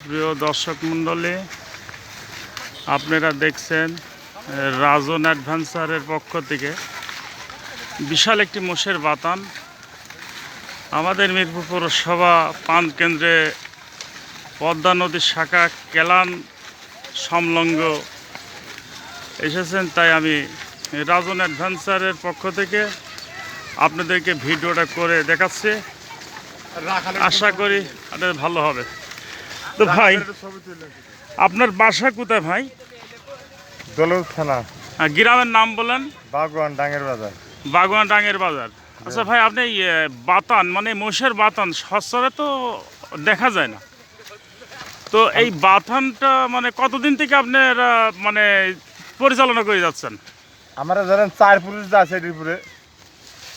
প্রিয় দর্শক মণ্ডলী, আপনারা দেখছেন রাজন অ্যাডভেঞ্চারের পক্ষ থেকে বিশাল একটি মোষের বাতান। আমাদের মিরপুর পৌরসভা পান কেন্দ্রে পদ্মা নদীর শাখা কেলান সমলঙ্গ এসেছেন, তাই আমি রাজন অ্যাডভেঞ্চারের পক্ষ থেকে আপনাদেরকে ভিডিওটা করে দেখাচ্ছি। আশা করি আপনাদের ভালো হবে। তো ভাই আপনার বাসা কোথায় ভাই? দোলক থানা। আর গ্রামের নাম বলেন। বাগওয়ান ডাঙ্গের বাজার। বাগওয়ান ডাঙ্গের বাজার। আচ্ছা ভাই আপনি বাতান মানে মোষের বাতান সচরে তো দেখা যায় না। তো এই বাথানটা মানে কতদিন থেকে আপনার মানে পরিচালনা করে যাচ্ছেন? আমরা ধরেন চার পুরুষ যা আছে এটির উপরে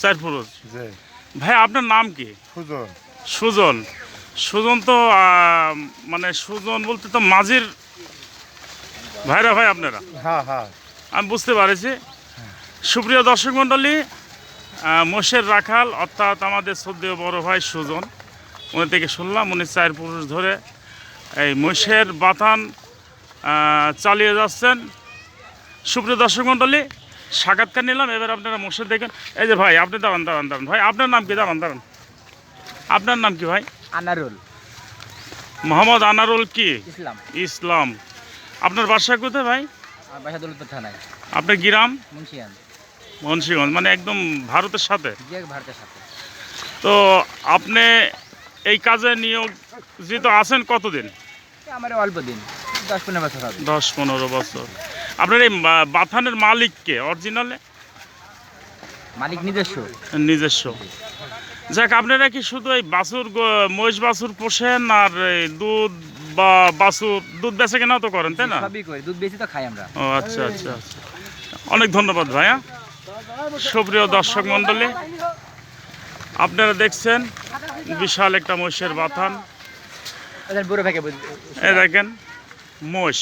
চার পুরুষ? ভাই আপনার নাম কি? সুজন। সুজন। সুজন তো মানে সুজন বলতে তো মাঝির ভাইরা ভাই আপনারা? হ্যাঁ হ্যাঁ। আমি বুঝতে পারছি। সুপ্রিয় দর্শক মণ্ডলী মোষের রাখাল অর্থাৎ আমাদের শ্রদ্ধেয় বড় ভাই সুজন উনি থেকে শুনলাম উনি চার পুরুষ ধরে এই মোষের বাথান আহ, চালিয়ে যাচ্ছেন। সুপ্রিয় দর্শক মণ্ডলী সাক্ষাৎকার নিলাম এবার আপনারা মোষের দেখেন। এই যে ভাই আপনি দাঁড়ান দাঁড়ান দাঁড়ান। ভাই আপনার নাম কি? দাঁড়ান দাঁড়ান। আপনার নাম কি ভাই? আনারুল। মোহাম্মদ আনারুল কি? ইসলাম। ইসলাম। আপনার বাসা কোথায় ভাই? বাসা দৌলতপুর থানায়। আপনার গ্রাম? মুন্সিয়ান মুন্সিগঞ্জ মানে একদম ভারতের সাথে? ভারতের সাথে। তো আপনি এই কাজে নিয়োজিত আছেন কতদিন? আমার অল্প দিন দশ পনেরো বছর হবে। দশ পনেরো বছর। আপনার এই বাথানের মালিককে অরিজিনালে? মালিক নিজস্ব। নিজস্ব। যাক আপনারা কি শুধু এই বাছুর মহিষ বাছুর পোষেন আর এই দুধ বা বাছুর দুধ বেচে কেনাও তো করেন তাই না? সবই করি দুধ বেশি তো খাই আমরা। ও আচ্ছা আচ্ছা আচ্ছা। অনেক ধন্যবাদ ভাইয়া সুপ্রিয় দর্শক মণ্ডলী আপনারা দেখছেন বিশাল একটা মহিষের বাথান। এ দেখেন মহিষ।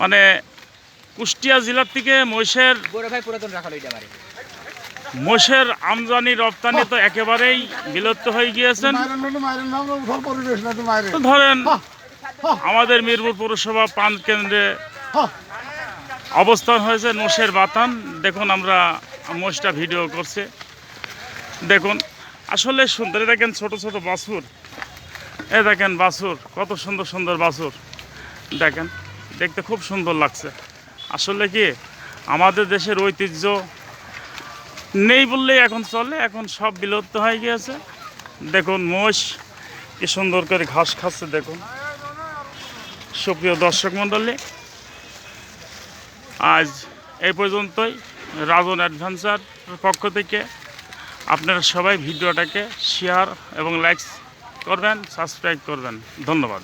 মানে কুষ্টিয়া জেলার থেকে মহিষের বড় ভাই পুরাতন রাখাল মহিষের আমদানি, রপ্তানি তো একেবারেই বিলুপ্ত হয়ে গিয়েছেন। ধরেন, আমাদের মিরপুর পৌরসভা পান কেন্দ্রে অবস্থান হয়েছে মোষের বাতান। দেখুন আমরা মোষটা ভিডিও করছে। দেখুন, আসলে সুন্দর। দেখেন ছোট ছোট বাছুর। এ দেখেন বাছুর, কত সুন্দর সুন্দর বাছুর। দেখেন, দেখতে খুব সুন্দর লাগছে। আসলে কি, আমাদের দেশের ঐতিহ্য নেই বললেই এখন চলে, এখন সব বিলুপ্ত হয়ে গিয়েছে। দেখুন মোষ, কি সুন্দর করে ঘাস খাচ্ছে, দেখুন। সুপ্রিয় দর্শক মণ্ডলী, আজ এই পর্যন্তই। রাজন অ্যাডভেঞ্চার পক্ষ থেকে আপনারা সবাই ভিডিওটাকে শেয়ার এবং লাইক করবেন সাবস্ক্রাইব করবেন। ধন্যবাদ।